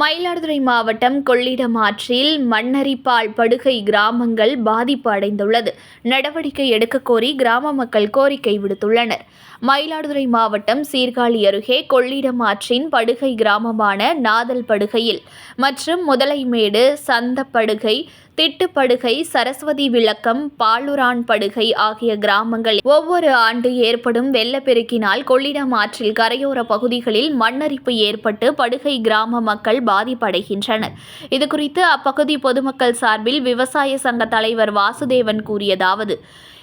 மயிலாடுதுறை மாவட்டம் கொள்ளிடம் ஆற்றில் மண்ணரிப்பால் படுகை கிராமங்கள் பாதிப்பு அடைந்துள்ளது. நடவடிக்கை எடுக்க கோரி கிராம மக்கள் கோரிக்கை விடுத்துள்ளனர். மயிலாடுதுறை மாவட்டம் சீர்காழி அருகே கொள்ளிடம் ஆற்றின் படுகை கிராமமான நாதல் படுகையில் மற்றும் முதலைமேடு சந்தப்படுகை திட்டுப்படுகை சரஸ்வதி விளக்கம் பாலுரான் படுகை ஆகிய கிராமங்கள் ஒவ்வொரு ஆண்டு ஏற்படும் வெள்ளப்பெருக்கினால் கொள்ளிடம் ஆற்றில் கரையோர பகுதிகளில் மண்ணரிப்பு ஏற்பட்டு படுகை கிராம மக்கள் பாதிப்படைகின்றனர். இதுகுறித்து அப்பகுதி பொதுமக்கள் சார்பில் விவசாய சங்க தலைவர் வாசுதேவன் கூறியதாவது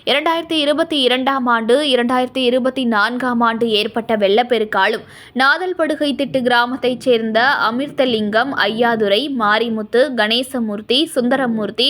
இரண்டாயிரத்தி இருபத்தி இரண்டாம் ஆண்டு இரண்டாயிரத்தி இருபத்தி நான்காம் ஆண்டு ஏற்பட்ட வெள்ளப்பெருக்காலும் நாதல்படுகை திட்டு கிராமத்தைச் சேர்ந்த அமிர்தலிங்கம் ஐயாதுரை மாரிமுத்து கணேசமூர்த்தி சுந்தரமூர்த்தி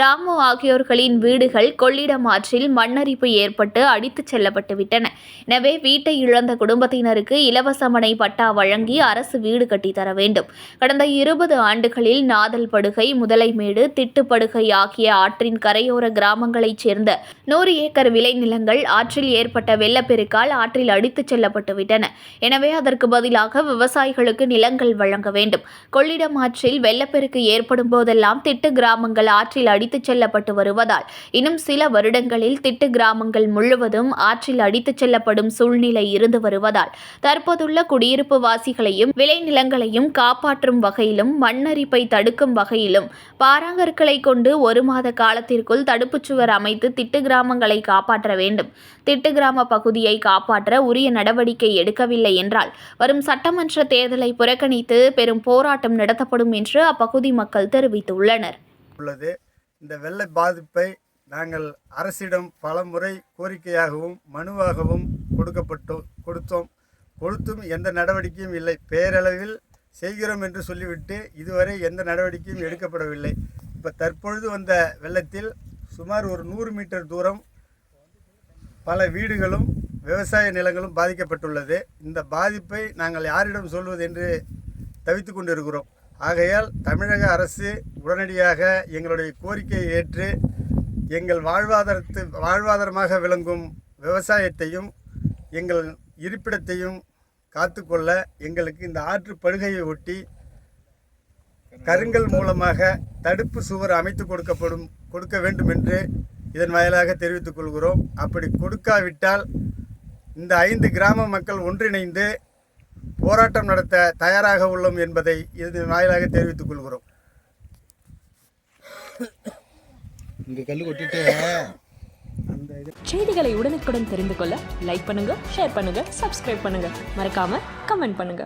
ராமு ஆகியோர்களின் வீடுகள் கொள்ளிடம் ஆற்றில் மண்ணரிப்பு ஏற்பட்டு அடித்துச் செல்லப்பட்டு விட்டன. எனவே வீட்டை இழந்த குடும்பத்தினருக்கு இலவச மனை பட்டா வழங்கி அரசு வீடு கட்டித்தர வேண்டும். கடந்த இருபது ஆண்டுகளில் நாதல் படுகை முதலைமேடு திட்டுப்படுகை ஆகிய ஆற்றின் கரையோர கிராமங்களைச் சேர்ந்த நூறு ஏக்கர் விளைநிலங்கள் ஆற்றில் ஏற்பட்ட வெள்ளப்பெருக்கால் ஆற்றில் அடித்துச் செல்லப்பட்டுவிட்டன. எனவே அதற்கு பதிலாக விவசாயிகளுக்கு நிலங்கள் வழங்க வேண்டும். கொள்ளிடம் ஆற்றில் வெள்ளப்பெருக்கு ஏற்படும் போதெல்லாம் திட்டு கிராமங்கள் ஆற்றில் அடித்துச் செல்லப்பட்டு வருவதால் இன்னும் சில வருடங்களில் திட்டு கிராமங்கள் முழுவதும் ஆற்றில் அடித்துச் செல்லப்படும் சூழ்நிலை இருந்து வருவதால் தற்போதுள்ள குடியிருப்பு வாசிகளையும் விளைநிலங்களையும் காப்பாற்றும் வகையிலும் மண்ணரிப்பை தடுக்கும் வகையிலும் பாறாங்கற்களை கொண்டு ஒரு மாத காலத்திற்குள் தடுப்புச் சுவர் அமைத்து திட்டு கிராமங்களை காப்பாற்ற வேண்டும். திட்டு கிராம பகுதியை காப்பாற்ற உரிய நடவடிக்கை எடுக்கவில்லை என்றால் வரும் சட்டமன்ற தேர்தலை புறக்கணித்து பெரும் போராட்டம் நடத்தப்படும் என்று அப்பகுதி மக்கள் தெரிவித்துள்ளனர். உள்ளது. இந்த வெள்ள பாதிப்பை நாங்கள் அரசிடம் பலமுறை கோரிக்கையாகவும் மனுவாகவும் கொடுக்கப்பட்டோம் கொடுத்தோம். கொடுத்தும் எந்த நடவடிக்கையும் இல்லை. பேரளவில் செய்கிறோம் என்று சொல்லிவிட்டு இதுவரை எந்த நடவடிக்கையும் எடுக்கப்படவில்லை. இப்போ தற்பொழுது வந்த வெள்ளத்தில் சுமார் ஒரு நூறு மீட்டர் தூரம் பல வீடுகளும் விவசாய நிலங்களும் பாதிக்கப்பட்டுள்ளது. இந்த பாதிப்பை நாங்கள் யாரிடம் சொல்வது என்று தவித்து கொண்டிருக்கிறோம். ஆகையால் தமிழக அரசு உடனடியாக எங்களுடைய கோரிக்கையை ஏற்று எங்கள் வாழ்வாதாரத்து வாழ்வாதாரமாக விளங்கும் விவசாயத்தையும் எங்கள் இருப்பிடத்தையும் காத்துக்கொள்ள எங்களுக்கு இந்த ஆற்று படுகையை ஒட்டி கருங்கல் மூலமாக தடுப்பு சுவர் அமைத்து கொடுக்கப்படும் கொடுக்க வேண்டும் என்று இதன் வாயிலாக தெரிவித்துக் கொள்கிறோம். அப்படி கொடுக்காவிட்டால் இந்த ஐந்து கிராம மக்கள் ஒன்றிணைந்து போராட்டம் நடத்த தயாராக உள்ளோம் என்பதை இதன் வாயிலாக தெரிவித்துக் கொள்கிறோம். செய்திகளை உடனுக்குடன் தெரிந்து கொள்ள லைக் பண்ணுங்க ஷேர் பண்ணுங்க சப்ஸ்கிரைப் பண்ணுங்க. மறக்காம கமெண்ட் பண்ணுங்க.